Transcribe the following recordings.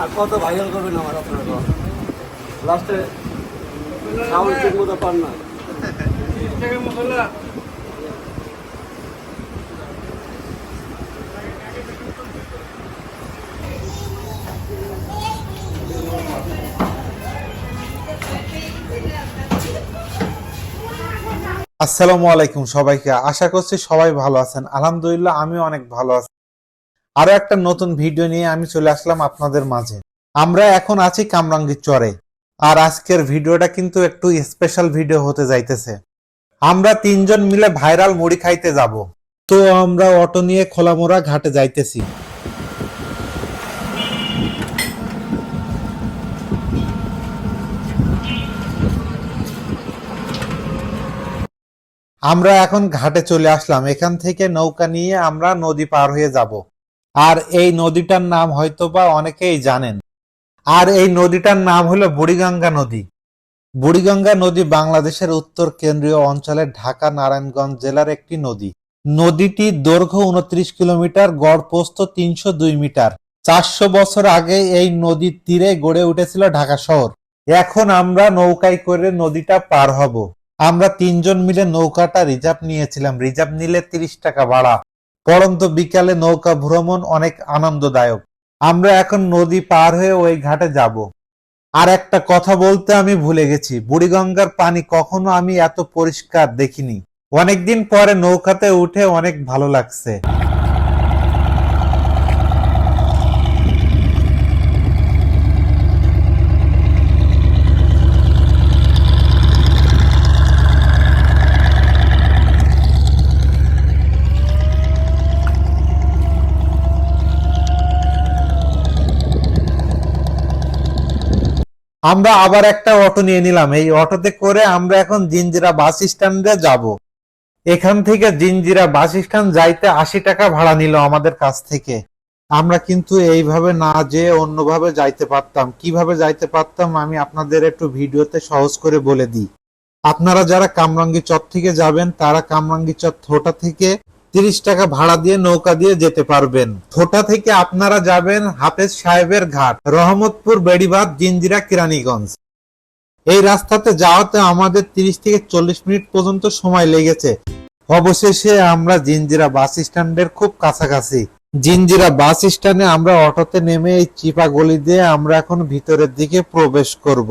আর কত ভাইরাল করবেন আমার আপনারা লাস্টে সাউন্ড ঠিক মতো পান না। আসসালামু আলাইকুম সবাইকে। আশা করছি সবাই ভালো আছেন। আলহামদুলিল্লাহ আমি অনেক ভালো আছি। আরও একটা নতুন ভিডিও নিয়ে আমি চলে আসলাম আপনাদের মাঝে। আমরা এখন আছি কামরাঙ্গীর চরে। আর আজকের ভিডিওটা কিন্তু একটু স্পেশাল ভিডিও হতে যাইতেছে। আমরা তিনজন মিলে ভাইরাল মুড়ি খাইতে যাব। তো আমরা অটো নিয়ে খোলামোড়া ঘাটে যাইতেছি। আমরা এখন ঘাটে চলে আসলাম। এখান থেকে নৌকা নিয়ে আমরা নদী পার হয়ে যাব। আর এই নদীটার নাম হয়তো বা অনেকেই জানেন। আর এই নদীটার নাম হলো বুড়িগঙ্গা নদী। বুড়িগঙ্গা নদী বাংলাদেশের উত্তর কেন্দ্রীয় অঞ্চলের ঢাকা, নারায়ণগঞ্জ জেলার একটি নদী। নদীটি দৈর্ঘ্য উনত্রিশ কিলোমিটার, গড় প্রস্থ তিনশো দুই মিটার। চারশো বছর আগে এই নদীর তীরে গড়ে উঠেছিল ঢাকা শহর। এখন আমরা নৌকায় করে নদীটা পার হব। আমরা তিনজন মিলে নৌকাটা রিজার্ভ নিয়েছিলাম। রিজার্ভ নিলে তিরিশ টাকা ভাড়া। পরন্ত বিকালে নৌকা ভ্রমণ অনেক আনন্দদায়ক। আমরা এখন নদী পার হয়ে ওই ঘাটে যাব। আর একটা কথা বলতে আমি ভুলে গেছি। বুড়িগঙ্গার পানি কখনো আমি এত পরিষ্কার দেখিনি। অনেকদিন পরে নৌকাতে উঠে অনেক ভালো লাগছে। আমরা আবার একটা অটো নিয়ে নিলাম। এই অটোতে করে আমরা এখন জিঞ্জিরা বাস স্ট্যান্ডে যাব। এখান থেকে জিঞ্জিরা বাস স্ট্যান্ড যাইতে আশি টাকা ভাড়া নিল আমাদের কাছ থেকে। আমরা কিন্তু এইভাবে না যেয়ে অন্যভাবে যাইতে পারতাম। কীভাবে যাইতে পারতাম আমি আপনাদের একটু ভিডিওতে সহজ করে বলে দিই। আপনারা যারা কামরাঙ্গি চর থেকে যাবেন, তারা কামরাঙ্গি চর থোটা থেকে তিরিশ টাকা ভাড়া দিয়ে নৌকা দিয়ে যেতে পারবেন। থোটা থেকে আপনারা যাবেন হাফেজ সাহেবের ঘাট, রহমতপুর বেড়িবাদ জিঞ্জিরা কিরানীগঞ্জ। এই রাস্তাতে যাওয়াতে আমাদের তিরিশ থেকে চল্লিশ মিনিট পর্যন্ত সময় লেগেছে। অবশেষে আমরা জিঞ্জিরা বাস স্ট্যান্ডের খুব কাছাকাছি। জিঞ্জিরা বাস স্ট্যান্ডে আমরা অটোতে নেমে এই চিপা গলি দিয়ে আমরা এখন ভিতরের দিকে প্রবেশ করব।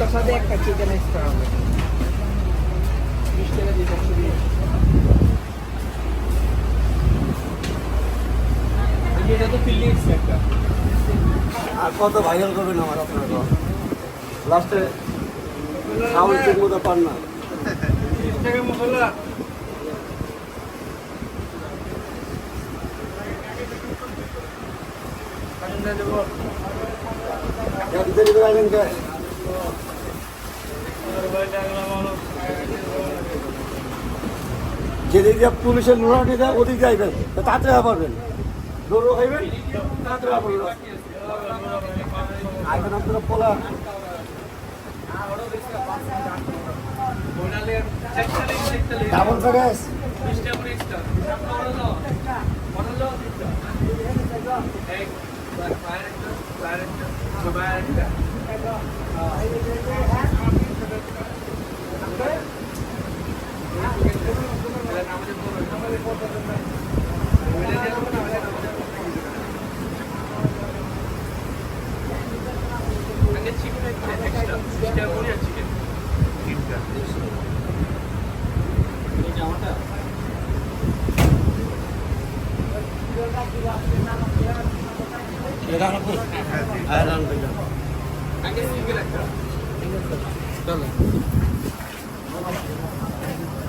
দুজনের সাথে একটা চিকেন এক্সট্রা হবে। বিশ টাকা দিয়ে একশো দিয়ে এটা তো ফিলিংস একটা আর কত ভাইরাল করবেন আমার আপনারা লাস্টে সাউন্ড ঠিক মতো পান না। মশলা। দেবো এত দেরি করে আসবেন কে? যেদিক দিয়ে পুলিশের লোহাটি দেয় ওদিক তা তাড়াতাড়ি পারবেন দৌড়ো খাইবেন তাড়াতাড়ি পারবেন আইবেন পোলা ডাবল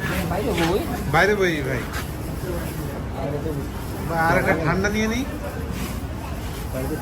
হ্যাঁ বাইরে বই বাইরে বই ভাই। আর একটা ঠান্ডা নিয়ে নিই? বাইরে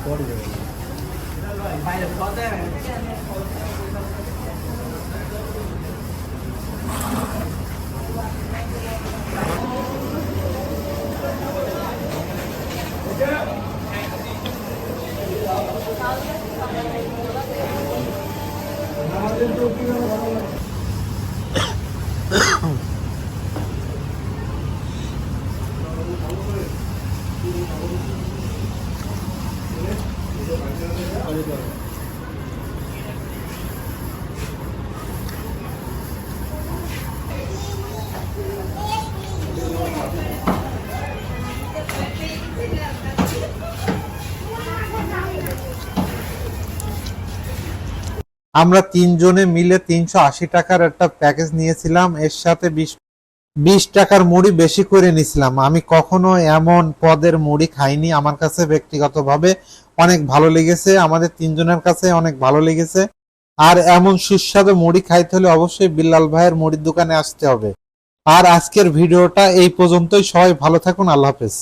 আমরা তিনজনে মিলে তিনশো আশি টাকার একটা প্যাকেজ নিয়েছিলাম। এর সাথে বিশ বিশ টাকার মুড়ি বেশি করে নিছিলাম। আমি কখনো এমন পদের মুড়ি খাইনি আমার কাছে ব্যক্তিগতভাবে। অনেক ভালো লেগেছে, আমাদের তিনজনের কাছে অনেক ভালো লেগেছে। আর এমন সুস্বাদু মুড়ি খাইতে হলে অবশ্যই বিল্লাল ভাইয়ের মুড়ির দোকানে আসতে হবে। আর আজকের ভিডিওটা এই পর্যন্তই। সবাই ভালো থাকুন, আল্লাহ হাফেজ।